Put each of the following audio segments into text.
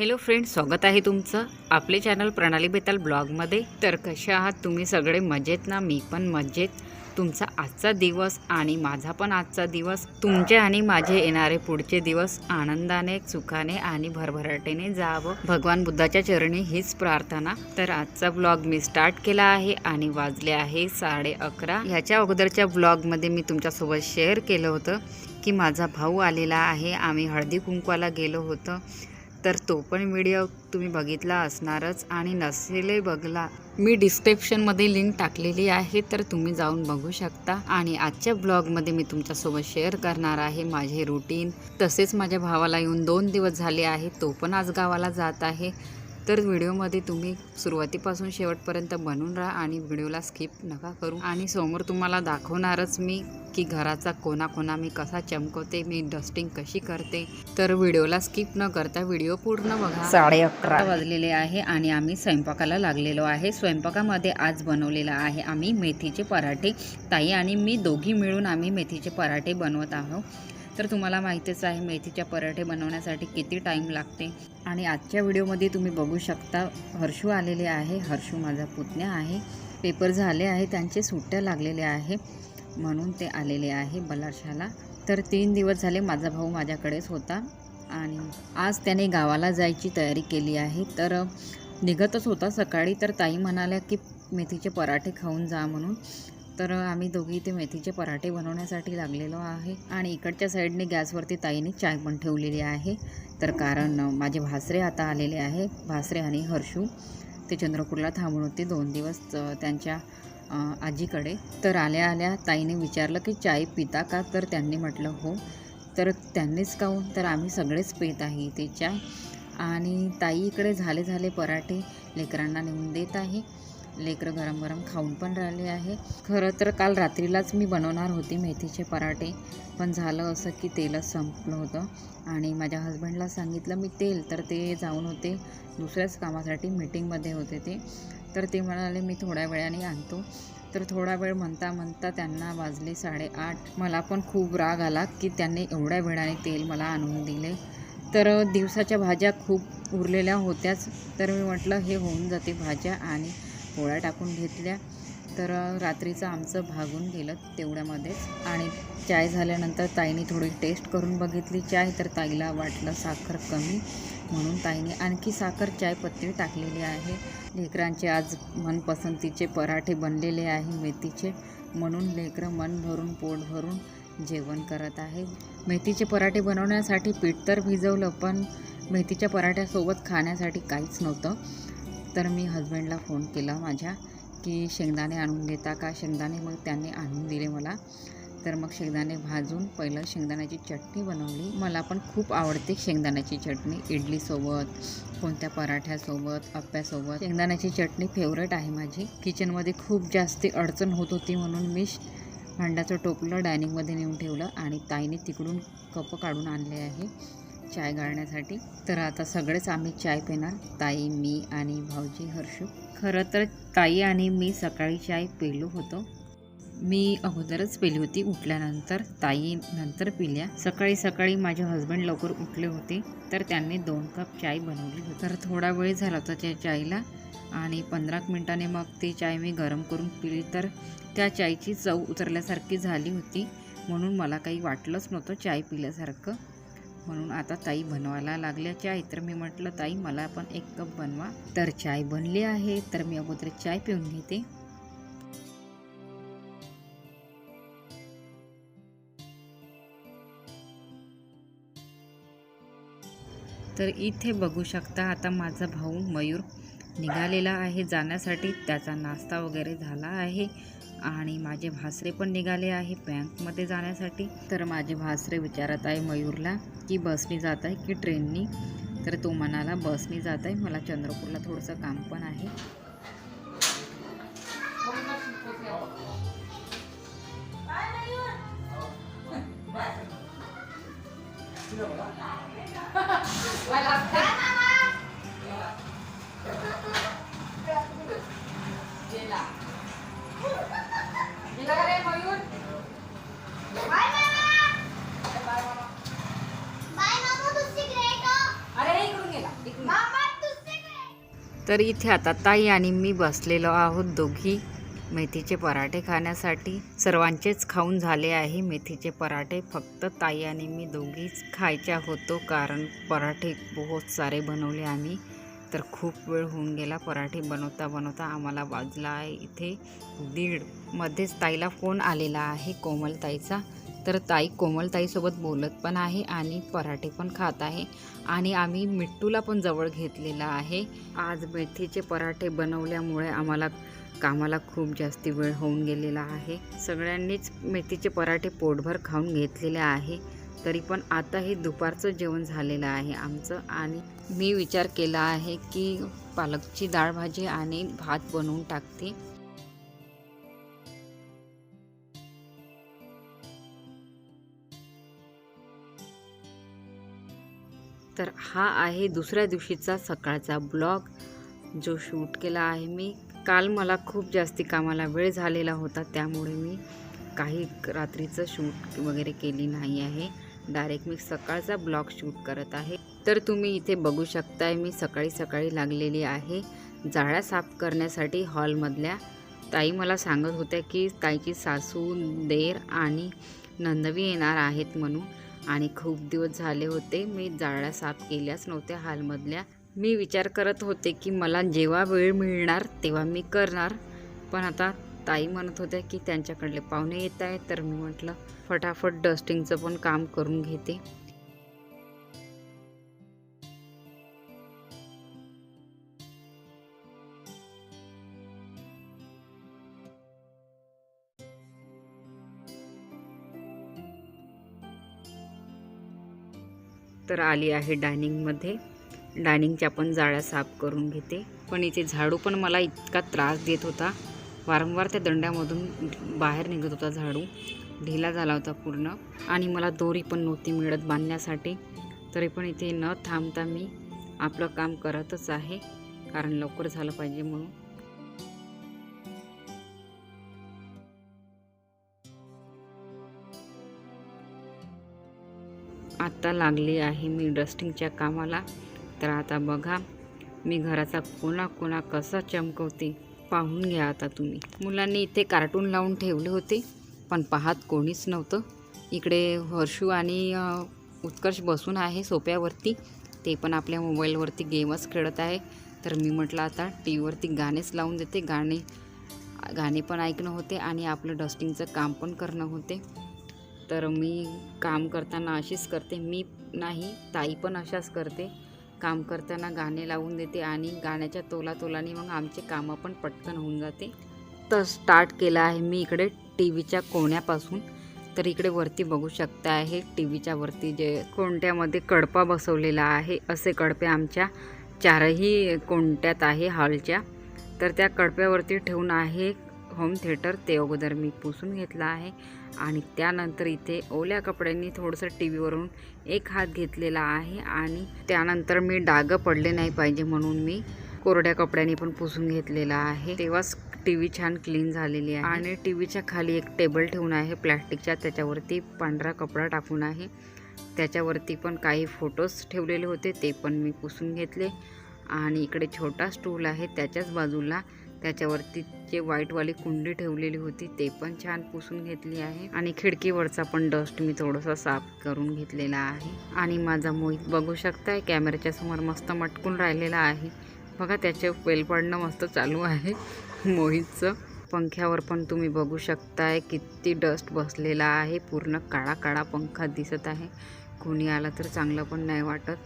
Hello friends स्वागत आहे तुमचं आपले चॅनल प्रणाली बेताल ब्लॉगमध्ये तर कसे आहात तुम्ही? सगळे मजेत ना? मी पण मजेत. तुमचा आजचा दिवस आणि माझा पण आजचा दिवस तुमचे आणि माझे येणारे पुढचे दिवस आनंदाने सुखाने आणि भरभराटेने जावं. भगवान बुद्धाच्या चरणी हीच प्रार्थना. तर आजचा ब्लॉग मी स्टार्ट केला आहे आणि वाजले आहे साडे अकरा. ह्याच्या अगोदरच्या ब्लॉगमध्ये मी तुमच्यासोबत शेअर केलं होतं की माझा भाऊ आलेला आहे. आम्ही हळदी कुंकवाला गेलो होतं. तर तो पण व्हिडिओ तुम्ही बघितला असणारच आणि नसेलही बघला. मी डिस्क्रिप्शनमध्ये लिंक टाकलेली आहे तर तुम्ही जाऊन बघू शकता. आणि आजच्या ब्लॉगमध्ये मी तुमच्यासोबत शेअर करणार आहे माझे रुटीन तसेच माझ्या भावाला येऊन दोन दिवस झाले आहे तो पण आज गावाला जात आहे. तर व्हिडिओमध्ये तुम्ही सुरुवातीपासून शेवटपर्यंत बनून राहा आणि व्हिडिओला स्किप नका करू. आणि समोर तुम्हाला दाखवणारच मी की घराचा कोणाकोणा मी कसा चमकवते मी डस्टिंग कशी करते. तर व्हिडिओला स्किप न करता व्हिडिओ पूर्ण बघा. साडे अकरा. वाजलेले आहे आणि आम्ही स्वयंपाकाला लागलेलो आहे. स्वयंपाकामध्ये आज बनवलेला आहे आम्ही मेथीचे पराठे. ताई आणि मी दोघी मिळून आम्ही मेथीचे पराठे बनवत आहोत. तर तुम्हाला माहितीच आहे मेथीच्या पराठे बनवण्यासाठी किती टाईम लागते. आणि आजच्या व्हिडिओमध्ये तुम्ही बघू शकता हर्षू आलेले आहे. हर्षू माझा पुतण्या आहे. पेपर झाले आहे त्यांचे सुट्ट्या लागलेल्या आहे. म्हणून ते आलेले आहे बलाशाला. तर तीन दिवस झाले माझा भाऊ माझ्याकडेच होता. आणि आज त्याने गावाला जायची तयारी केली आहे. तर निघतच होता सकाळी. तर ताई म्हणाल्या की मेथीचे पराठे खाऊन जा म्हणून. तर आम्ही दोघी इथे मेथीचे पराठे बनवण्यासाठी लागलेलो आहे. आणि इकडच्या साईडने गॅसवरती ताईने चाय पण ठेवलेली आहे. तर कारण माझे भासरे आता आलेले आहे. भासरे आणि हर्षू ते चंद्रपूरला थांबून होते दोन दिवस त्यांच्या आजीकडे. तर आल्या आल्या ताईने विचारलं की चाय पिता का? तर त्यांनी म्हटलं हो. तर त्यांनीच काहून तर आम्ही सगळेच पित आहे इथे चाय आणि ताई इकडे झाले झाले पराठे लेकरांना नेऊन देत आहे. लेकरं गरम गरम खाऊन पण राहिले आहे. खरं तर काल रात्रीलाच मी बनवणार होती मेथीचे पराठे पण झालं असं की तेलच संपलं होतं. आणि माझ्या हस्बंडला सांगितलं मी तेल. तर ते जाऊन होते दुसऱ्याच कामासाठी मीटिंगमध्ये होते ते. तर ते म्हणाले मी थोड्या वेळाने आणतो. तर थोडा वेळ म्हणता म्हणता त्यांना वाजले साडेआठ. मला पण खूप राग आला की त्यांनी एवढ्या वेळाने तेल मला आणून दिले. तर दिवसाच्या भाज्या खूप उरलेल्या होत्याच. तर मी म्हटलं हे होऊन जाते भाज्या आणि पोळ्या टाकून घेतल्या. तर रात्रीचं आमचं भागून गेलं तेवढ्यामध्येच. आणि चाय झाल्यानंतर ताईने थोडी टेस्ट करून बघितली. चाय तर ताईला वाटलं साखर कमी. म्हणून ताईने आणखी साखर चाय पत्ती टाकलेली आहे. लेकरांचे आज मनपसंतीचे पराठे बनलेले आहे मेथीचे. म्हणून लेकरं मन भरून पोट भरून जेवण करत आहे. मेथीचे पराठे बनवण्यासाठी पीठ तर भिजवलं पण मेथीच्या पराठ्यासोबत खाण्यासाठी काहीच नव्हतं. तर मी हजबंडला फोन केला माझ्या की शेंगदाणे आणून देता का? शेंगदाणे मग त्यांनी आणून दिले मला. तर मग शेंगदाणे भाजून पहिलं शेंगदाण्याची चटणी बनवली. मला पण खूप आवडते शेंगदाण्याची चटणी. इडलीसोबत कोणत्या पराठ्यासोबत अप्प्यासोबत. शेंगदाण्याची चटणी फेवरेट आहे माझी. किचनमध्ये खूप जास्त अडचण होत होती म्हणून मी श- भांड्याचं टोपलं डायनिंगमध्ये नेऊन ठेवलं आणि ताईने तिकडून कप काढून आणले आहे. चाय गाळण्यासाठी. तर आता सगळेच आम्ही चाय पिणार. ताई मी आणि भाऊजी हर्षू. खरं तर ताई आणि मी सकाळी चाय पिलो होतो. मी अगोदरच पिली होती. उठल्यानंतर ताई नंतर पिल्या. सकाळी सकाळी माझे हस्बंड लवकर उठले होते. तर त्यांनी दोन कप चाय बनवली होती. तर थोडा वेळ झाला होता त्या चायला. आणि पंधरा मिनिटाने मग ती चाय मी गरम करून पिली. तर त्या चायची चव उतरल्यासारखी झाली होती. म्हणून मला काही वाटलंच नव्हतं चाय पिल्यासारखं. म्हणून आता ताई बनवायला लागल्या चाय. तर मी म्हटलं ताई मला पण एक कप बनवा. तर चाय बनली आहे. तर मी अगोदर चाय पिऊन घेते. तर इथे बघू शकता आता माझा भाऊ मयूर निघालेला आहे जाण्यासाठी. त्याचा नाश्ता वगैरे झाला आहे. आणि माझे भासरे पण निघाले आहे बँकमध्ये जाण्यासाठी. तर माझे भासरे विचारत आहे मयूरला की बसनी जात आहे की ट्रेननी? तर तो म्हणाला बसनी जात आहे. मला चंद्रपूरला थोडंसं काम पण आहे. तर इथे आता ताई आणि मी बसलेलो आहोत दोघी मेथीचे पराठे खाण्यासाठी. सर्वांचेच खाऊन झाले आहे मेथीचे पराठे. फक्त ताई आणि मी दोघीच खायच्या होतो कारण पराठे बहुत सारे बनवले आम्ही. तर खूप वेळ होऊन गेला पराठे बनवता बनवता आम्हाला वाजला आहे इथे दीड मध्येच ताईला फोन आलेला आहे कोमलताईचा तर ताई कोमलताईसोबत बोलत पण आहे आणि पराठे पण खात आहे. आणि आम्ही मिट्टूला पण जवळ घेतलेला आहे. आज मेथीचे पराठे बनवल्यामुळे आम्हाला कामाला खूप जास्ती वेळ होऊन गेलेला आहे. सगळ्यांनीच मेथीचे पराठे पोटभर खाऊन घेतलेले आहे. तरी पण आता हे दुपारचं जेवण झालेलं आहे आमचं. आणि मी विचार केला आहे की पालकची डाळ भाजी आणि भात बनवून टाकते. तर हा आहे दुसऱ्या दिवशीचा सकाळचा ब्लॉग जो शूट केला आहे मी. काल मला खूप जास्ती कामाला वेळ झालेला होता त्यामुळे मी काही रात्रीचं शूट वगैरे केली नाही आहे. डायरेक्ट मी सकाळचा ब्लॉग शूट करत आहे. तर तुम्ही इथे बघू शकताय मी सकाळी सकाळी लागलेली आहे. जाळ्या साफ करण्यासाठी हॉलमधल्या ताई मला सांगत होत्या की ताईची सासू देर आणि नंदवी येणार आहेत म्हणून. आणि खूप दिवस झाले होते मी जाळ्या साफ केल्याच नव्हत्या हालमधल्या. मी विचार करत होते की मला जेव्हा वेळ मिळणार तेव्हा मी करणार. पण आता ताई म्हणत होत्या की त्यांच्याकडले पाहुणे येत आहेत तर मी म्हटलं फटाफट डस्टिंगचं पण काम करून घेते. तर आली आहे डायनिंगमध्ये. डायनिंगच्या पण जाळ्या साफ करून घेते. पण इथे झाडू पण मला इतका त्रास देत होता. वारंवार त्या दंड्यामधून बाहेर निघत होता झाडू. ढिला झाला होता पूर्ण. आणि मला दोरी पण नव्हती मिळत बांधण्यासाठी. तरी पण इथे न थांबता मी आपलं काम करतच आहे. कारण लवकर झालं पाहिजे म्हणून. आत्ता लागली आहे मी डस्टिंगच्या कामाला. तर आता बघा मी घराचा कोणा कोणा कसा चमकवते पाहून घ्या आता तुम्ही. मुलांनी इथे कार्टून लावून ठेवले होते पण पाहत कोणीच नव्हतं. इकडे हर्षू आणि उत्कर्ष बसून आहे सोप्यावरती ते पण आपल्या मोबाईलवरती गेमच खेळत आहे. तर मी म्हटलं आता टी व्हीवरती गाणेच लावून देते. गाणे गाणे पण ऐकणं होते आणि आपलं डस्टिंगचं काम पण करणं होते. तर मी काम करताना अशीच करते. मी नाही ताई पण अशाच करते. काम करताना गाणे लावून देते आणि गाण्याच्या तोला तोलाने मग आमचे कामं पण पटकन होऊन जाते. तर स्टार्ट केलं आहे मी इकडे टी व्हीच्या कोण्यापासून. तर इकडे वरती बघू शकता आहे टी व्हीच्या वरती जे कोणत्यामध्ये कडपा बसवलेला आहे असे कडपे आमच्या चारही कोणत्यात आहे हॉलच्या. तर त्या कडप्यावरती ठेवून आहे होम थिएटर ते अगोदर मी पुसून घेतला आहे. आणि त्यानंतर इथे ओल्या कपड्यांनी थोडंसं टी व्हीवरून एक हात घेतलेला आहे आणि त्यानंतर मी डाग पडले नाही पाहिजे म्हणून मी कोरड्या कपड्यांनी पण पुसून घेतलेला आहे. तेव्हाच टी व्ही छान क्लीन झालेली आहे. आणि टी व्हीच्या खाली एक टेबल ठेवून आहे प्लॅस्टिकच्या. त्याच्यावरती पांढरा कपडा टाकून आहे. त्याच्यावरती पण काही फोटोज ठेवलेले होते ते पण मी पुसून घेतले. आणि इकडे छोटा स्टूल आहे त्याच्याच बाजूला त्याच्यावरती जे व्हाईटवाली कुंडी ठेवलेली होती ते पण छान पुसून घेतली आहे. आणि खिडकीवरचा पण डस्ट मी थोडंसं साफ करून घेतलेला आहे. आणि माझा मोहित बघू शकताय कॅमेऱ्याच्या समोर मस्त मटकून राहिलेला आहे. बघा त्याचे वेल पडणं मस्त चालू आहे मोहितचं. पंख्यावर पण तुम्ही बघू शकताय किती डस्ट बसलेला आहे. पूर्ण काळा काळा पंखा दिसत आहे. कोणी आला तर चांगलं पण नाही वाटत.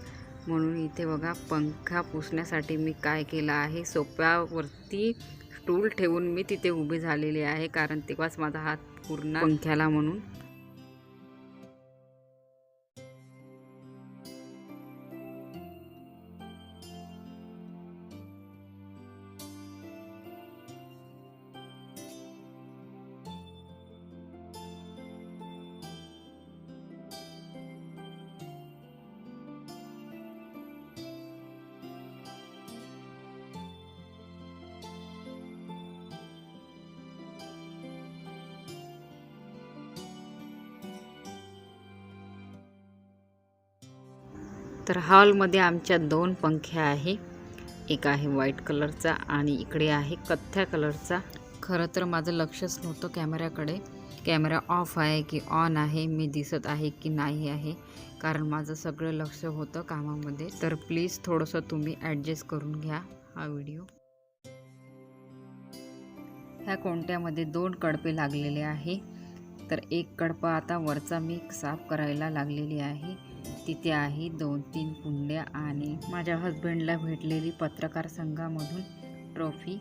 म्हणून इथे बघा पंखा पुसण्यासाठी मी काय केलं आहे? सोप्यावरती स्टूल ठेवून मी तिथे उभी झालेली आहे कारण तेव्हाच माझा हात पूर्ण पंख्याला म्हणून. तर हॉलमध्ये आमच्या दोन पंखे आहे. एक आहे व्हाईट कलरचा आणि इकडे आहे कथ्या कलरचा. खरं तर माझं लक्षच नव्हतं कॅमेऱ्याकडे. कॅमेरा ऑफ आहे की ऑन आहे मी दिसत आहे की नाही आहे कारण माझं सगळं लक्ष होतं कामामध्ये. तर प्लीज थोडंसं तुम्ही ॲडजस्ट करून घ्या हा व्हिडिओ. ह्या कोणत्यामध्ये दोन कडपे लागलेले आहे. तर एक कडपा आता वरचा मी साफ करायला लागलेली आहे. तिथे आहे दोन तीन कुंड्या आणि माझ्या हस्बंडला भेटलेली पत्रकार संघामधून ट्रॉफी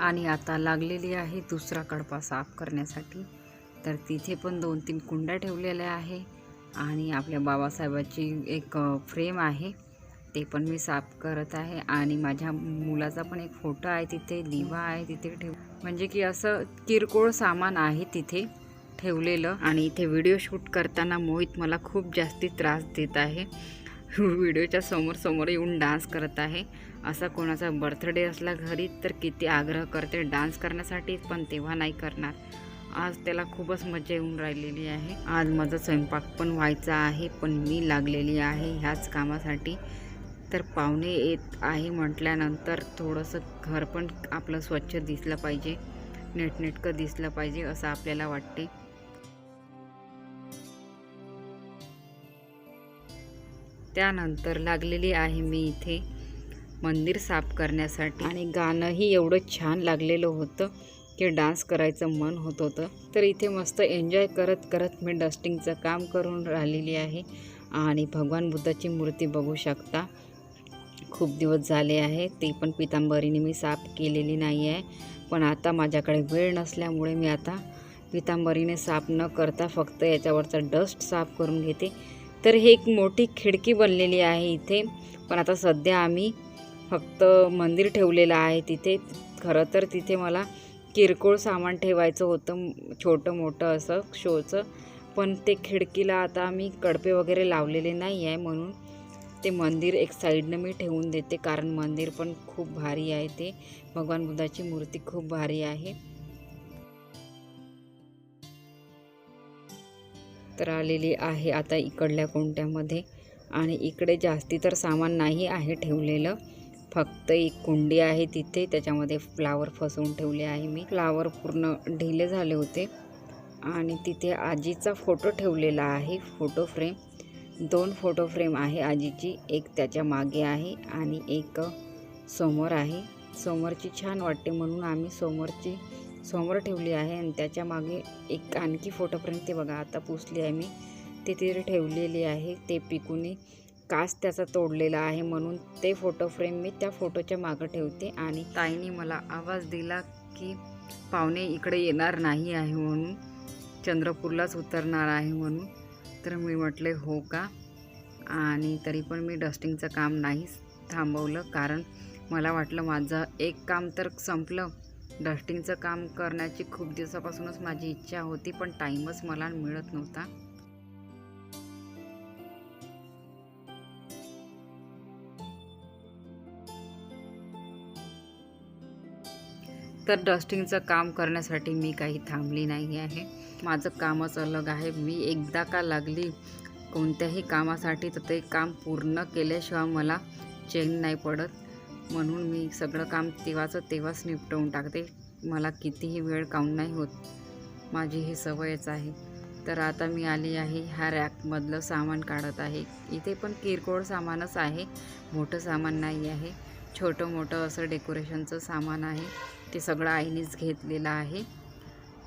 आणि आता लागलेली आहे दुसरा कडपा साफ करण्यासाठी. तर तिथे पण दोन तीन कुंड्या ठेवलेल्या आहे आणि आपल्या बाबासाहेबाची एक फ्रेम आहे. ते पण मी साफ करत आहे आणि माझ्या मुलाचा पण एक फोटो आहे तिथे दिवा आहे तिथे ठेव म्हणजे की असं किरकोळ सामान आहे तिथे ठेवलेलं आणि इथे व्हिडिओ शूट करताना मोहित मला खूप जास्ती त्रास देत आहे. व्हिडिओच्या समोर समोर येऊन डान्स करत आहे. असा कोणाचा बर्थडे असला घरी तर किती आग्रह करते डान्स करण्यासाठी पण तेव्हा नाही करणार. आज त्याला खूपच मजा येऊन राहिलेली आहे. आज माझा स्वयंपाक पण व्हायचा आहे पण मी लागलेली आहे ह्याच कामासाठी. तर पाहुणे येत आहे म्हटल्यानंतर थोडंसं घर पण आपलं स्वच्छ दिसलं पाहिजे नेटनेटकं दिसलं पाहिजे असं आपल्याला वाटते. त्यानंतर लागलेली आहे मी इथे मंदिर साफ करण्यासाठी. आणि गाणंही एवढं छान लागलेलं होतं की डान्स करायचं मन होत होतं. तर इथे मस्त एन्जॉय करत करत मी डस्टिंगचं काम करून राहिलेली आहे. आणि भगवान बुद्धाची मूर्ती बघू शकता. खूप दिवस झाले आहे. ती पण पितांबरीने मी साफ केलेली नाही आहे. पण आता माझ्याकडे वेळ नसल्यामुळे मी आता पितांबरीने साफ न करता फक्त याच्यावरचा डस्ट साफ करून घेते. तर हे एक मोठी खिडकी बनलेली आहे इथे. पण आता सध्या आम्ही फक्त मंदिर ठेवलेलं आहे तिथे. खरं तर तिथे मला किरकोळ सामान ठेवायचं होतं छोटं मोठं असं शोचं. पण ते खिडकीला आता आम्ही कडपे वगैरे लावलेले नाही आहे म्हणून ते मंदिर एक साईडनं मी ठेवून देते. कारण मंदिर पण खूप भारी आहे ते. भगवान बुद्धाची मूर्ती खूप भारी आहे. तर आलेली आहे आता इकडल्या कुंड्यामध्ये. आणि इकडे जास्ती तर सामान नाही आहे ठेवलेलं. फक्त एक कुंडी आहे तिथे. त्याच्यामध्ये फ्लावर फसवून ठेवले आहे मी. फ्लावर पूर्ण ढिले झाले होते. आणि तिथे आजीचा फोटो ठेवलेला आहे फोटो फ्रेम. दोन फोटो फ्रेम आहे आजीची. एक त्याच्यामागे आहे आणि एक समोर आहे. समोरची छान वाटते म्हणून आम्ही समोरची समोर ठेवली आहे आणि त्याच्यामागे एक आणखी फोटो फ्रेम ते बघा आता पुसली आहे मी. ते तिथे ठेवलेली आहे. ते पिकूने कास त्याचा तोडलेला आहे म्हणून ते फोटो फ्रेम मी त्या फोटोच्या मागं ठेवते आणि ताईने मला आवाज दिला की पाहुणे इकडे येणार नाही आहे म्हणून चंद्रपूरलाच उतरणार आहे म्हणून. तर मी म्हटले हो का? आणि तरी पण मी डस्टिंगचं काम नाहीच थांबवलं कारण मला वाटलं माझं एक काम तर संपलं. डस्टिंगचं काम करण्याची खूप दिवसापासूनच माझी इच्छा होती पण टाईमच मला मिळत नव्हता. तर डस्टिंगचं काम करण्यासाठी मी काही थांबली नाही आहे. माझं कामच अलग आहे. मी एकदा का लागली कोणत्याही कामासाठी तर ते काम पूर्ण केल्याशिवाय मला चेन नाही पडत. म्हणून मी सगळं काम तेव्हाचं तेव्हाच निपटवून टाकते. मला कितीही वेळ काऊन नाही होत. माझी ही सवयच आहे. तर आता मी आली आहे ह्या रॅकमधलं सामान काढत आहे. इथे पण किरकोळ सामानच आहे. मोठं सामान नाही आहे. छोटं मोठं असं डेकोरेशनचं सामान आहे. ते सगळं आईनेच घेतलेलं आहे.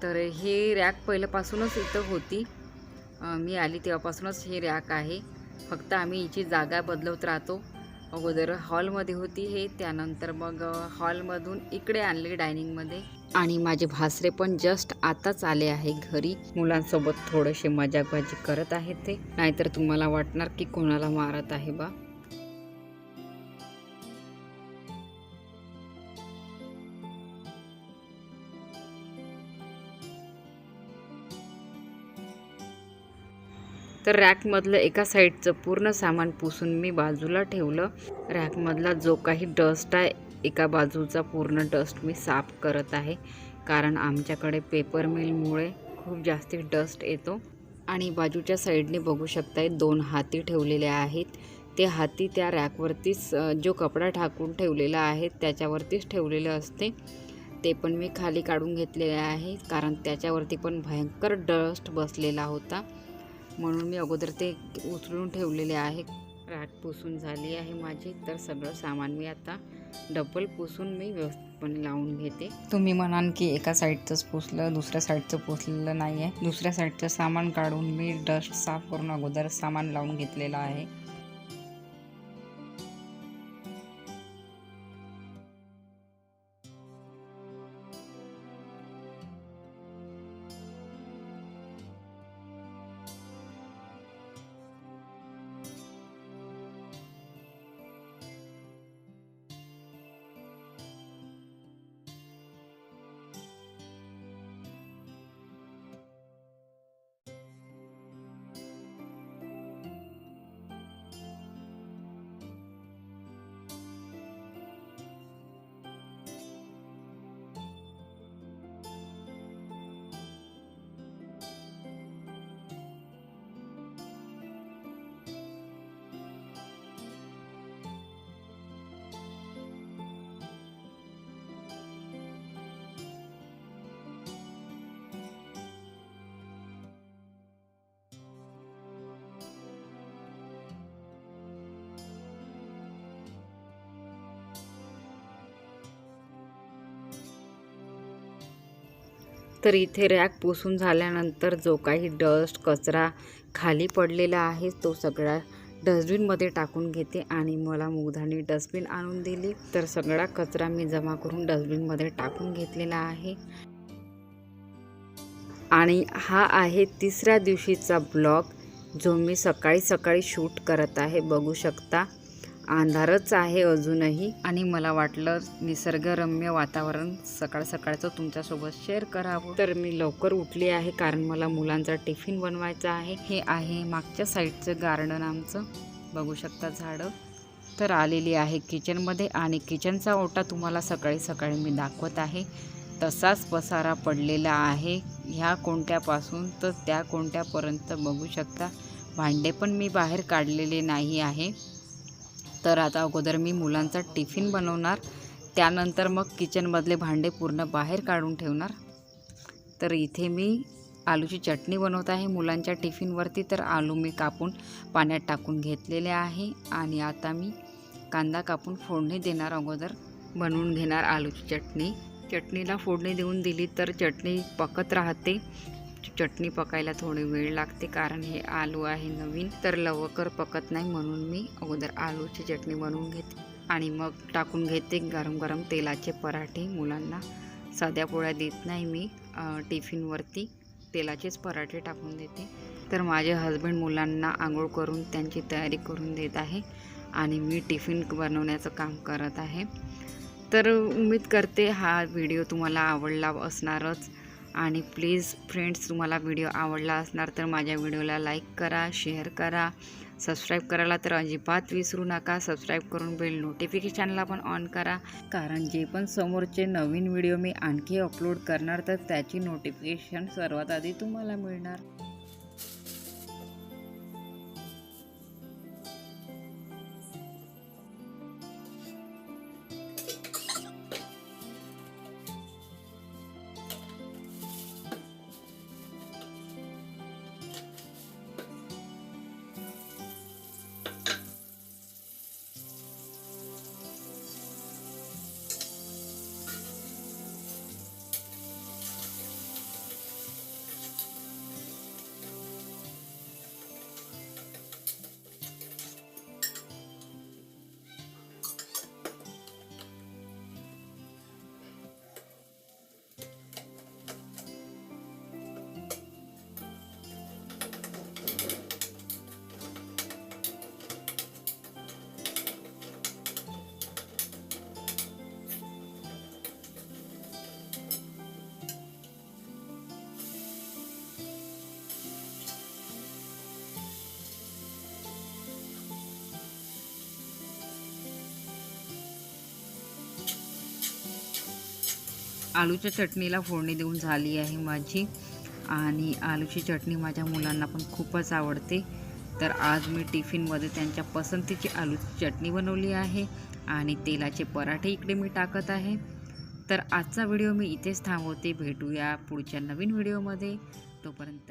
तर हे रॅक पहिल्यापासूनच इथं होती. मी आली तेव्हापासूनच हे रॅक आहे. फक्त आम्ही हिची जागा बदलवत राहतो. अगोदर हॉलमध्ये होती हे त्यानंतर मग हॉलमधून इकडे आणले डायनिंगमध्ये. आणि माझे भासरे पण जस्ट आताच आले आहे घरी. मुलांसोबत थोडेसे मजाकबाजी करत आहेत ते. नाहीतर तुम्हाला वाटणार की कोणाला मारत आहे बा. तर रॅकमधलं एका साईडचं पूर्ण सामान पुसून मी बाजूला ठेवलं. रॅकमधला जो काही डस्ट आहे एका बाजूचा पूर्ण डस्ट मी साफ करत आहे. कारण आमच्याकडे पेपर मिलमुळे खूप जास्ती डस्ट येतो. आणि बाजूच्या साईडने बघू शकताय दोन हाती ठेवलेले आहेत. ते हाती त्या रॅकवरतीच जो कपडा टाकून ठेवलेला आहे त्याच्यावरतीच ठेवलेलं असते. ते पण मी खाली काढून घेतलेले आहे कारण त्याच्यावरती पण भयंकर डस्ट बसलेला होता. म्हणून मी अगोदर ते उचलून ठेवलेले आहे. रात पुसून झाली आहे माझी. तर सगळं सामान मी आता डबल पुसून मी व्यवस्थितपणे लावून घेते. तुम्ही म्हणाल की एका साईडचंच पुसलं दुसऱ्या साईडचं पुसलेलं नाही आहे दुसऱ्या साईडचं सामान काढून मी डस्ट साफ करून अगोदर सामान लावून घेतलेलं आहे. तर इथे रॅक पुसून झाल्यानंतर जो काही डस्ट कचरा खाली पडलेला आहे तो सगळा डस्टबिनमध्ये टाकून घेते आणि मला मुगधानी डस्टबिन आणून दिली. तर सगळा कचरा मी जमा करून डस्टबिनमध्ये टाकून घेतलेला आहे. आणि हा आहे तिसऱ्या दिवशीचा ब्लॉग जो मी सकाळी सकाळी शूट करत आहे. बघू शकता. अंधारच आहे अजूनही. आणि मला वाटलं निसर्गरम्य वातावरण सकाळ सकाळचं तुमच्यासोबत शेअर करावं. तर मी लवकर उठली आहे कारण मला मुलांचा टिफिन बनवायचा आहे. हे आहे मागच्या साईडचं गार्डन आमचं. बघू शकता झाडं. तर आलेली आहे किचनमध्ये आणि किचनचा ओटा तुम्हाला सकाळी सकाळी मी दाखवत आहे. तसाच पसारा पडलेला आहे. ह्या कोणत्यापासून तर त्या कोणत्यापर्यंत बघू शकता. भांडे पण मी बाहेर काढलेले नाही आहे. तर आता अगोदर मी मुलांचा टिफिन बनवणार त्यानंतर मग किचनमधले भांडे पूर्ण बाहेर काढून ठेवणार. तर इथे मी आलूची चटणी बनवत आहे. मुलांच्या टिफिनवरती तर आलू मी कापून पाण्यात टाकून घेतलेले आहे आणि आता मी कांदा कापून फोडणी देणार अगोदर. बनवून घेणार आलूची चटणी. चटणीला फोडणी देऊन दिली तर चटणी पकत राहते. चटणी पकायला थोडी वेळ लागते कारण हे आलू आहे नवीन. तर लवकर पकत नाही म्हणून मी अगोदर आलूची चटणी बनवून घेते आणि मग टाकून घेते गरम गरम तेलाचे पराठे. मुलांना साध्या पोळ्या देत नाही मी. टिफिनवरती तेलाचेच पराठे टाकून देते. तर माझे हस्बंड मुलांना आंघोळ करून त्यांची तयारी करून देत आहे आणि मी टिफिन बनवण्याचं काम करत आहे. तर उम्मीद करते हा व्हिडिओ तुम्हाला आवडला असणारच. आणि प्लीज फ्रेंड्स तुम्हाला व्हिडिओ आवडला असणार तर माझ्या व्हिडिओला लाईक करा शेअर करा. सबस्क्राईब करायला तर अजिबात विसरू नका. सबस्क्राईब करून बेल नोटिफिकेशनला पण ऑन करा. कारण जे पण समोरचे नवीन व्हिडिओ मी आणखी अपलोड करणार तर त्याची नोटिफिकेशन सर्वात आधी तुम्हाला मिळणार. आलूच्या चटणीला फोडणी देऊन झाली आहे माझी. आणि आलूची चटणी माझ्या मुलांना पण खूपच आवडते. तर आज मी टिफिनमध्ये त्यांच्या पसंतीची आलूची चटणी बनवली आहे आणि तेलाचे पराठे इकडे मी टाकत आहे. तर आजचा व्हिडिओ मी इथेच थांबवते. भेटूया पुढच्या नवीन व्हिडिओमध्ये. तोपर्यंत